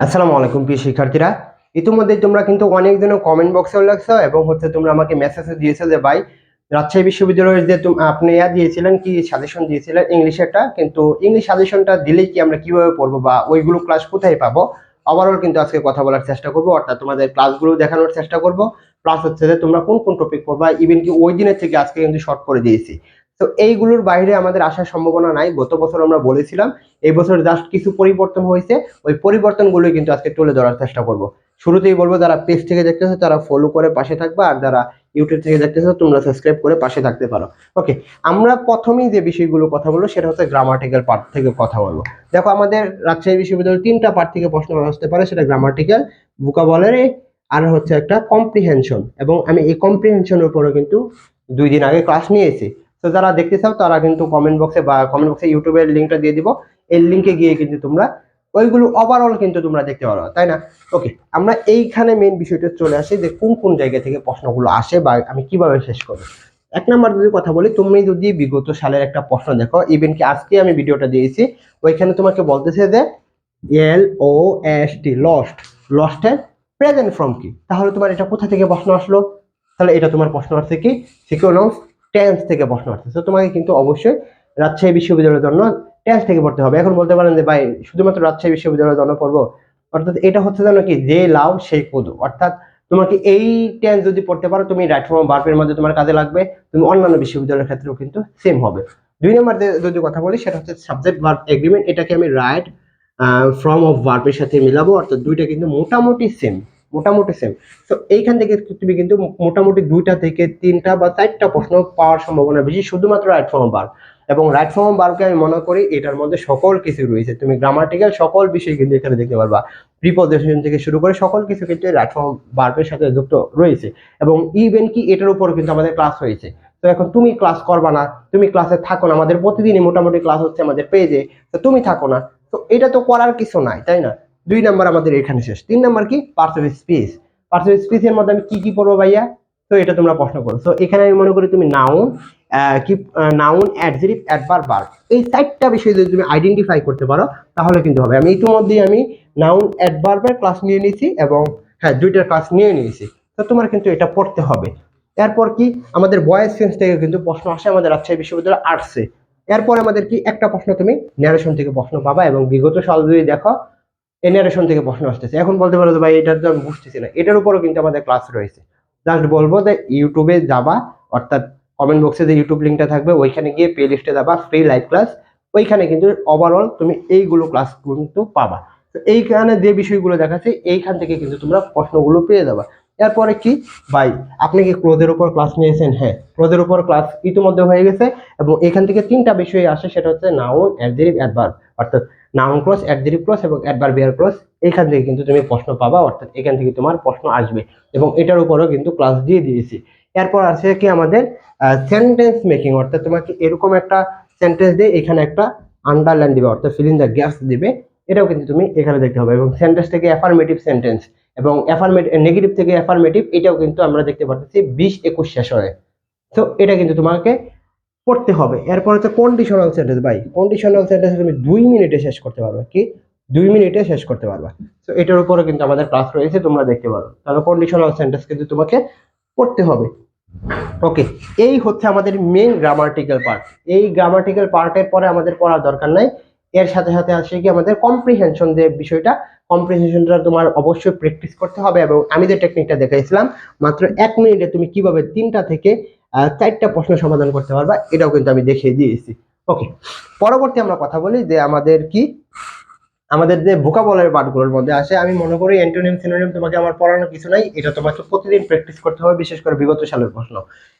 আসসালামু আলাইকুম প্রিয় শিক্ষার্থীরা। ইতিমধ্যে তোমরা কিন্তু অনেকজনের কমেন্ট বক্সেও লাগছো এবং হচ্ছে তোমরা আমাকে মেসেজে দিয়েছ যে, ভাই, রাজশাহী বিশ্ববিদ্যালয়ের যে আপনি ইয়া দিয়েছিলেন, কি সাজেশন দিয়েছিলেন ইংলিশ একটা কিন্তু ইংলিশ সাজেশনটা দিলেই কি আমরা কীভাবে পড়ব বা ওইগুলো ক্লাস কোথায় পাবো? ওভারঅল কিন্তু আজকে কথা বলার চেষ্টা করব, অর্থাৎ তোমাদের ক্লাসগুলো দেখানোর চেষ্টা করব। প্লাস হচ্ছে যে তোমরা কোন কোন টপিক পড়বা? ইভেন কি ওই দিনের থেকে আজকে কিন্তু শর্ট করে দিয়েছি। তো এইগুলোর বাইরে আমাদের আসার সম্ভাবনা নাই। গত বছর আমরা বলেছিলাম, এই বছর জাস্ট কিছু পরিবর্তন হয়েছে। ওই পরিবর্তনগুলোই কিন্তু আজকে তুলে ধরার চেষ্টা করব। শুরুতেই বলব, যারা পেজ থেকে দেখতেছো, তারা ফলো করে পাশে থাকবে। আর যারা ইউটিউব থেকে দেখতেছো, তোমরা সাবস্ক্রাইব করে পাশে থাকতে পারো। ওকে আমরা প্রথমেই যে বিষয়গুলো কথা বলব, সেটা হচ্ছে গ্রামাটিক্যাল পার্ট থেকে কথা বলব। দেখো, আমাদের রাজশাহী বিশ্ববিদ্যালয়ের তিনটা পার্ট থেকে প্রশ্ন আসতে পারে, সেটা গ্রামাটিক্যাল ভোকাবলারি আর হচ্ছে একটা কম্প্রিহেনশন এবং আমি এই কম্প্রিহেনশনের উপরে কিন্তু দুই দিন আগে ক্লাস নিয়েছি। তো যারা দেখতে চাও, তারা কিন্তু কমেন্ট বক্সে বা কমেন্ট বক্সে ইউটিউবের লিঙ্কটা দিয়ে দিব। এই লিঙ্কে গিয়ে কিন্তু তোমরা ওইগুলো ওভারঅল কিন্তু তোমরা দেখতে পারো, তাই না? ওকে আমরা এইখানে মেন বিষয়টা চলে আসি যে কোন কোন জায়গা থেকে প্রশ্নগুলো আসে বা আমি কীভাবে শেষ করব। এক নাম্বার যদি কথা বলি, তুমি যদি বিগত সালের একটা প্রশ্ন দেখো ইভেন কি আজকে আমি ভিডিওটা দিয়েছি, ওইখানে তোমাকে বলতেছে যে L O S T lost লস্টের present form কি? তাহলে তোমার এটা কোথা থেকে প্রশ্ন আসলো? তাহলে এটা তোমার প্রশ্ন আসছে কি? সিকোয়েন্স টেন্স থেকে প্রশ্ন তো তোমাকে কিন্তু অবশ্যই রাজশাহী বিশ্ববিদ্যালয়ের জন্য টেন্স থেকে পড়তে হবে। এখন বলতে পারেন যে, ভাই, শুধুমাত্র রাজশাহী বিশ্ববিদ্যালয়ের জন্য পড়ব? অর্থাৎ এটা হচ্ছে যেন কি, যে লাও সেই কোদো। অর্থাৎ তোমাকে এই টেন্স যদি পড়তে পারো, তুমি রাইট ফর্ম বার্বের মধ্যে তোমার কাজে লাগবে। তুমি অন্যান্য বিশ্ববিদ্যালয়ের ক্ষেত্রেও কিন্তু সেম হবে। দুই নম্বর যদি কথা বলি, সেটা হচ্ছে সাবজেক্ট ভার্ব এগ্রিমেন্ট এটাকে আমি রাইট ফর্ম অফ ভার্বের সাথে মিলাবো। অর্থাৎ দুইটা কিন্তু মোটামুটি সেম মোটামুটি সেম তো এইখান থেকে তুমি কিন্তু মোটামুটি দুইটা থেকে তিনটা বা চারটা প্রশ্ন পাওয়ার সম্ভাবনা বেশি, শুধুমাত্র রাইট ফর্ম ভার্ব এবং রাইট ফর্ম ভার্বকে আমি মনে করি এটার মধ্যে সকল কিছু রয়েছে। তুমি গ্রামাটিক্যাল সকল বিষয় কিন্তু এখানে দেখতে পারবা। প্রিপোজিশন থেকে শুরু করে সকল কিছু কিন্তু রাইট ফর্ম ভার্বের সাথে যুক্ত রয়েছে। এবং ইভেন কি এটার উপর কিন্তু আমাদের ক্লাস হয়েছে। তো এখন তুমি ক্লাস করবা না, তুমি ক্লাসে থাকো না, আমাদের প্রতিদিনই মোটামুটি ক্লাস হচ্ছে আমাদের পেজে তো তুমি থাকো না। তো এটা তো করার কিছু নাই, তাই না? দুই নাম্বার আমাদের এখানে শেষ। তিন নাম্বার কি? Parts of speech parts of স্পিচের মধ্যে আমি কি কি পড়ব ভাইয়া? তো এটা তোমরা প্রশ্ন করো। তো এখানে আমি মনে করি তুমি নাউন কি নাউন অ্যাডজেটিভ অ্যাডভার্ব ভার্ব এই চারটা বিষয় যদি তুমি আইডেন্টিফাই করতে পারো, তাহলে কিন্তু হবে। আমি ইতিমধ্যেই আমি নাউন অ্যাডভার্বের ক্লাস নিয়ে নিয়েছি এবং হ্যাঁ দুইটার ক্লাস নিয়ে নিয়েছি। তো তোমার কিন্তু এটা পড়তে হবে। এরপর কি? আমাদের বয়েস সেন্স থেকে কিন্তু প্রশ্ন আসে আমাদের রাজশাহী বিশ্ববিদ্যালয় আর্টসে এরপর আমাদের কি? একটা প্রশ্ন তুমি ন্যারেশন থেকে প্রশ্ন পাবা এবং বিগত সাল যদি দেখো এই ন্যারেশন থেকে প্রশ্ন আসতেছে। এখন বলতে পারো যে ভাই এটা তো আমি বুঝতেছি না। এটার উপরও কিন্তু আমাদের ক্লাস রয়েছে। জাস্ট বলব যে ইউটিউবে যাবা, অর্থাৎ কমেন্ট বক্সে যে ইউটিউব লিঙ্কটা থাকবে, ওইখানে গিয়ে প্লে লিস্টে যাবা ফ্রি লাইভ ক্লাস ওইখানে কিন্তু ওভারঅল তুমি এইগুলো ক্লাস কিন্তু পাবা। তো এইখানে যে বিষয়গুলো দেখাচ্ছে, এইখান থেকে কিন্তু তোমরা প্রশ্নগুলো পেয়ে যাবা। এরপরে কি? ভাই, আপনি কি ক্লোজের উপর ক্লাস নিয়েছেন? হ্যাঁ ক্লোজের উপর ক্লাস ইতিমধ্যে হয়ে গেছে এবং এখান থেকে তিনটা বিষয় আসে, সেটা হচ্ছে নাউন অ্যাডজেটিভ অ্যাডভার্ব অর্থাৎ নাউন ক্রস অ্যাডজেটিভ ক্রস এবং অ্যাডভার্বিয়াল ক্রস এখান থেকে কিন্তু তুমি প্রশ্ন পাবা, অর্থাৎ এখান থেকে তোমার প্রশ্ন আসবে এবং এটার উপরেও কিন্তু ক্লাস দিয়ে দিয়েছি। এরপর আছে কি আমাদের সেন্টেন্স মেকিং অর্থাৎ তোমাকে এরকম একটা সেন্টেন্স দিয়ে এখানে একটা আন্ডারলাইন দিবে, অর্থাৎ ফিলিং দ্য গ্যাপস দিবে, এটাও কিন্তু তুমি এখানে দেখতে হবে এবং সেন্টেন্স থেকে অ্যাফার্মেটিভ সেন্টেন্স এবং অ্যাফার্মেটিভ নেগেটিভ থেকে অ্যাফার্মেটিভ এটাও কিন্তু আমরা দেখতে পাচ্ছি বিশ একুশ শেষ হয়। তো এটা কিন্তু তোমাকে পড়তে হবে। এরপর হচ্ছে কন্ডিশনাল সেন্টেন্স ভাই। কন্ডিশনাল সেন্টেন্স তুমি দুই মিনিটে শেষ করতে পারবে। কি? দুই মিনিটে শেষ করতে পারবা। তো এটার উপরে কিন্তু আমাদের ক্লাস রয়েছে, তোমরা দেখতে পারো। তাহলে কন্ডিশনাল সেন্টেন্স কিন্তু তোমাকে পড়তে হবে। ওকে এই হচ্ছে আমাদের মেইন গ্রামাটিক্যাল পার্ট এই গ্রামাটিক্যাল পার্টের পরে আমাদের পড়ার দরকার নাই। এর সাথে সাথে আসে কি? আমাদের কম্প্রিহেনশন যে বিষয়টা কম্প্রিহেনশনটা তোমার অবশ্যই প্র্যাকটিস করতে হবে এবং আমি যে টেকনিকটা দেখাইছিলাম, মাত্র এক মিনিটে তুমি কীভাবে তিনটা থেকে চারটা প্রশ্ন সমাধান করতে পারবা, এটাও কিন্তু আমি দেখিয়ে দিয়েছি। ওকে, পরবর্তী আমরা কথা বলি যে আমাদের কি? আমাদের যে ভোকাবলের পাঠগুলোর মধ্যে আসে, আমি মনে করি অ্যান্টোনিম সিনোনিম তোমাকে আমার পড়ানোর কিছু নাই, এটা তোমাকে প্রতিদিন প্র্যাকটিস করতে হবে, বিশেষ করে বিগত সালের প্রশ্ন।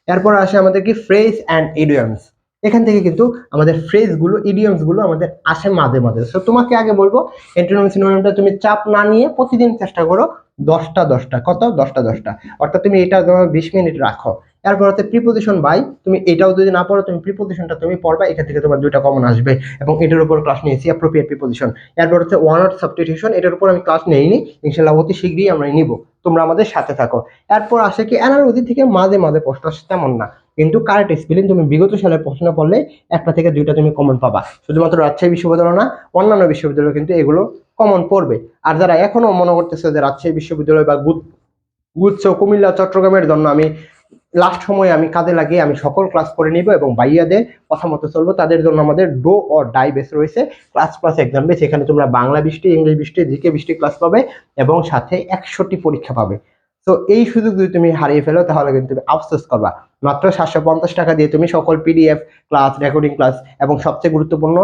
এরপর আসে আমাদের কি? ফ্রেজ অ্যান্ড ইডিয়মস এখান থেকে কিন্তু আমাদের ফ্রেজগুলো ইডিয়মসগুলো আমাদের আসে মাঝে মাঝে। সো তোমাকে আগে বলব অ্যান্টোনিম সিনোনিমটা তুমি চাপ না নিয়ে প্রতিদিন চেষ্টা করো, দশটা দশটা। কত? দশটা দশটা। অর্থাৎ তুমি এটা তোমার বিশ মিনিট রাখো। এরপর হচ্ছে প্রিপোজিশন বাই তুমি এটাও যদি না পড়ো, তুমি প্রিপোজিশনটা তুমি পড়বা, এখান থেকে তোমার দুইটা কমন আসবে। এবং এটার উপর ক্লাস নিয়েছি অ্যাপ্রোপ্রিয়েট প্রিপোজিশন এরপর হচ্ছে ওয়ান আউট সাবস্টিটিউশন এটার উপর আমি ক্লাস নেইনি, ইনশাল্লাহ অতি শীঘ্রই আমরা নিব। তোমরা আমাদের সাথে থাকো। এরপর আসে কি অ্যানালজি থেকে মাঝে মাঝে প্রশ্ন আসে তেমন না। কিন্তু কারেক্ট স্পেলিং তুমি বিগত সালের প্রশ্ন পড়লে একটা থেকে দুইটা তুমি কমন পাবা। শুধুমাত্র রাজশাহী বিশ্ববিদ্যালয় না, অন্যান্য বিশ্ববিদ্যালয় কিন্তু এগুলো কমন পড়বে। আর যারা এখনও মনে করতেছে যে রাজশাহী বিশ্ববিদ্যালয় বা গুচ্ছ কুমিল্লা, চট্টগ্রামের জন্য আমি লাস্ট সময়ে আমি কাজে লাগিয়ে আমি সকল ক্লাস করে নিব এবং বাইয়াদের কথা মতো চলবো। তাদের জন্য আমাদের ডো ও ডাই বেস রয়েছে। ক্লাস ক্লাস এক্সাম বেস এখানে তোমরা বাংলা বৃষ্টি, ইংলিশ বৃষ্টি জিকে বৃষ্টি ক্লাস পাবে এবং সাথে একশোটি পরীক্ষা পাবে। তো এই সুযোগ যদি তুমি হারিয়ে ফেলো, তাহলে কিন্তু তুমি আফসোস করবা। মাত্র সাতশো পঞ্চাশ টাকা দিয়ে তুমি সকল পিডিএফ ক্লাস রেকর্ডিং ক্লাস এবং সবচেয়ে গুরুত্বপূর্ণ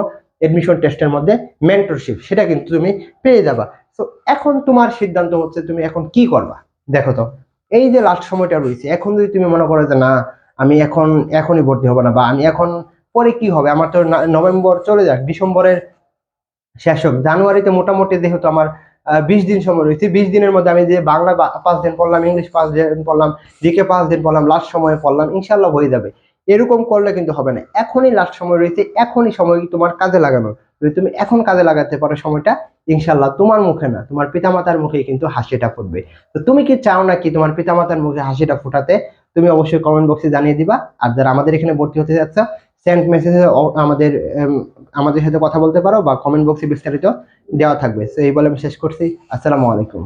এডমিশন টেস্টের মধ্যে মেন্টরশিপ সেটা কিন্তু তুমি পেয়ে যাবা। তো এখন তোমার সিদ্ধান্ত হচ্ছে তুমি এখন কি করবা? দেখো তো, এই যে লাস্ট সময়টা রয়েছে, এখন যদি তুমি মনে করো যে না, আমি এখন, এখনই ভর্তি হব না, বা আমি এখন, পরে কি হবে? আমার তো নভেম্বর চলে যাক, ডিসেম্বরের শেষ হোক জানুয়ারিতে মোটামুটি যেহেতু আমার বিশ দিন সময় রয়েছে, বিশ দিনের মধ্যে আমি যে বাংলা পাঁচ দিন পড়লাম, ইংলিশ পাঁচ দিন পড়লাম জিকে পাঁচ দিন পড়লাম লাস্ট সময়ে পড়লাম ইনশাল্লাহ হয়ে যাবে। এরকম করলে কিন্তু হবে না। এখনই লাস্ট সময় রয়েছে, এখনই সময় তোমার কাজে লাগানো যদি তুমি এখন কাজে লাগাতে পারো সময়টা ইনশাল্লাহ তোমার মুখে না, তোমার পিতামাতার মুখে কিন্তু হাসিটা ফুটবে। তো তুমি কি চাও নাকি তোমার পিতামাতার মুখে হাসিটা ফুটাতে? তুমি অবশ্যই কমেন্ট বক্সে জানিয়ে দিবা। আর যারা আমাদের এখানে ভর্তি হতে যাচ্ছ সেন্ট মেসেজে আমাদের আমাদের সাথে কথা বলতে পারো বা কমেন্ট বক্সে বিস্তারিত দেওয়া থাকবে। তো এই বলে আমি শেষ করছি। আসসালামু আলাইকুম।